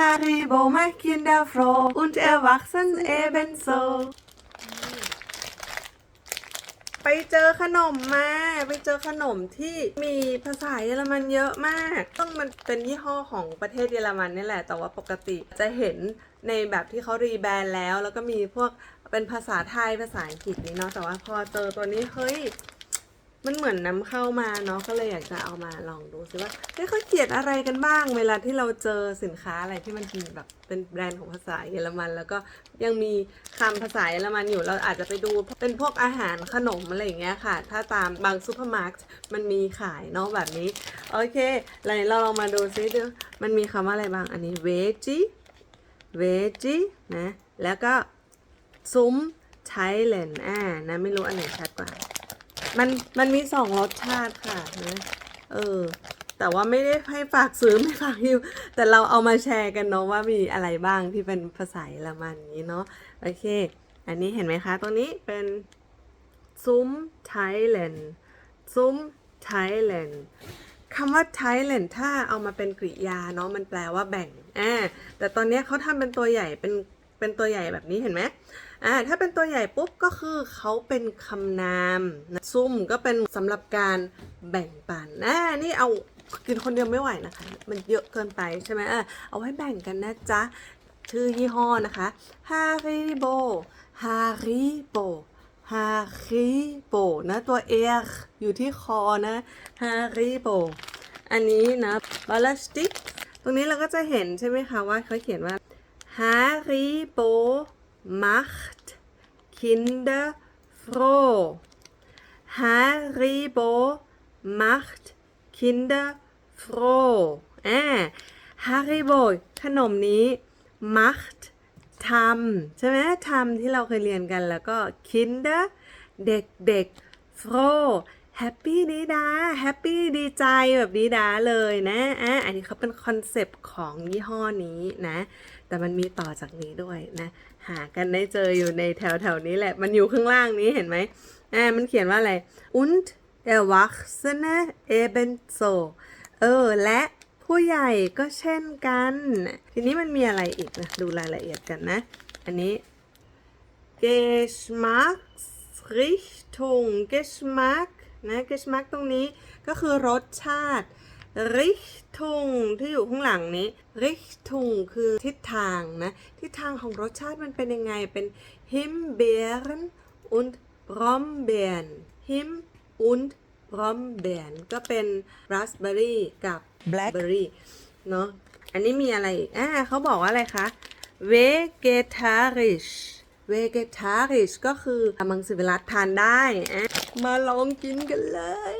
Haribo macht Kinder froh und erwachsen ebenso ไปเจอขนมมา ไปเจอขนมที่มีภาษาเยอรมันเยอะมาก ต้องมันเป็นยี่ห้อของประเทศเยอรมันนี่แหละ แต่ว่าปกติจะเห็นในแบบที่เขารีแบรนด์แล้ว แล้วก็มีพวกเป็นภาษาไทยภาษาอังกฤษนี่เนาะ แต่ว่าพอเจอตัวนี้เฮ้ย มันเหมือนนำเข้ามาเนาะก็เลยอยากจะเอามาลองดูซิว่าเฮ้ยเขาเขียนอะไรกันบ้าง เวลาที่เราเจอสินค้าอะไรที่มันมีแบบเป็นแบรนด์ของภาษาเยอรมัน แล้วก็ยังมีคำภาษาเยอรมันอยู่เราอาจจะไปดูเป็นพวกอาหารขนมอะไรอย่างเงี้ยค่ะ ถ้าตามบางซูเปอร์มาร์เก็ตมันมีขายเนาะแบบนี้ โอเคเราเราลองมาดูซิดูมันมีคำว่าอะไรบ้างอันนี้เวจีเวจีนะแล้วก็ซุ้มไทยแลนด์อ่านะไม่รู้อันไหนชัดกว่า มันมันมีสองรสชาติค่ะนะเออ แต่ว่าไม่ได้ให้ฝากซื้อไม่ฝากฮิวแต่เราเอามาแชร์กันเนาะว่ามีอะไรบ้างที่เป็นภาษาเยอรมันอย่านี้เนาะโอเค อันนี้เห็นไหมคะตัวนี้เป็นซุ้มไทยแลนด์ซุ้มไทยแลนด์คำว่าไทยแลนด์ถ้าเอามาเป็นกริยาเนาะมันแปลว่าแบ่งอ่าแต่ตอนนี้เขาทำเป็นตัวใหญ่เป็น เป็นตัวใหญ่แบบนี้เห็นไหมอ่าถ้าเป็นตัวใหญ่ปุ๊บก็คือเขาเป็นคำนามนะซุ่มก็เป็นสำหรับการแบ่งปันอ่านี่เอากินคนเดียวไม่ไหวนะคะ มันเยอะเกินไปใช่ไหมเอ่าเอาไว้แบ่งกันนะจ๊ะ ชื่อยี่ห้อนะคะ Haribo Haribo Haribo นะตัว R ออยู่ที่คอนะ Haribo อันนี้นะบาลาสติกตรงนี้เราก็จะเห็นใช่ไหมคะว่าเขาเขียนว่า Haribo macht Kinder froh. Haribo macht Kinder froh. อ่า Haribo ขนมนี้ macht ทำใช่ไหมทำที่เราเคยเรียนกันแล้วก็ Kinder เด็กๆ froh happy ดีดา happy ดีใจแบบดีดาเลยนะอะอันนี้เขาเป็นคอนเซปต์ของยี่ห้อนี้นะ แต่มันมีต่อจากนี้ด้วยนะ หากันได้เจออยู่ในแถวแถวนี้แหละ มันอยู่ข้างล่างนี้เห็นไหมอ่ามันเขียนว่าอะไร und Erwachsene ebenso เออ และผู้ใหญ่ก็เช่นกัน ทีนี้มันมีอะไรอีกนะ ดูรายละเอียดกันนะ อันนี้ Geschmacksrichtung Geschmack นะ Geschmack ตรงนี้ก็คือรสชาติ Richtung ที่อยู่ข้างหลังนี้ Richtung คือทิศทางนะ ทิศทางของรสชาติมันเป็นยังไงเป็น Himbeeren und Brombeeren Him und Brombeeren ก็เป็น Raspberry กับ Blackberry เนาะอันนี้มีอะไรอีกอ่าเขาบอกว่าอะไรคะ vegetarisch vegetarisch ก็ เวเกทาริชก็คือมังสวิรัตทานได้ มาลองกินกันเลย